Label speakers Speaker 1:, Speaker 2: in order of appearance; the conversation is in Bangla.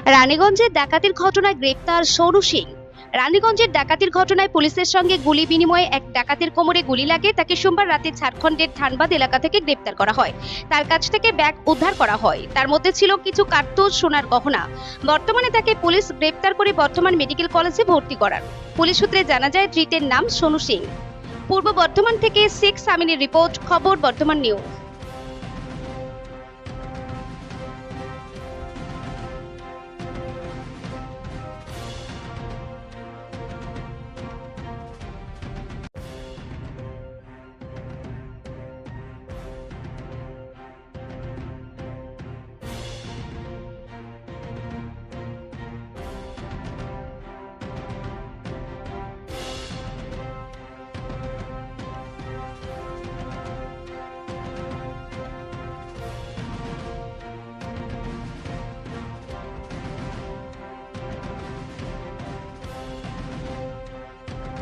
Speaker 1: রানীগঞ্জের ডাকাতির ঘটনায় গ্রেপ্তার সৌরু সিং রানীগঞ্জের ডাকাতির ঘটনায় পুলিশের সঙ্গে গুলি বিনিময়ে এক ডাকাতের কোমরে গুলি লাগে তাকে সোমবার রাতে ঝাড়খণ্ডের ধানবাদ এলাকা থেকে গ্রেপ্তার করা হয়। তার কাছ থেকে ব্যাগ উদ্ধার করা হয়। তার মধ্যে ছিল কিছু কার্তুজ সোনার গহনা। বর্তমানে তাকে পুলিশ গ্রেপ্তার করে বর্ধমান মেডিকেল কলেজে ভর্তি করার। পুলিশ সূত্রে জানা যায়, ধৃতের নাম সোনু সিং পূর্ব বর্ধমান থেকে শেখ সামিনের রিপোর্ট, খবর বর্ধমান নিউজ।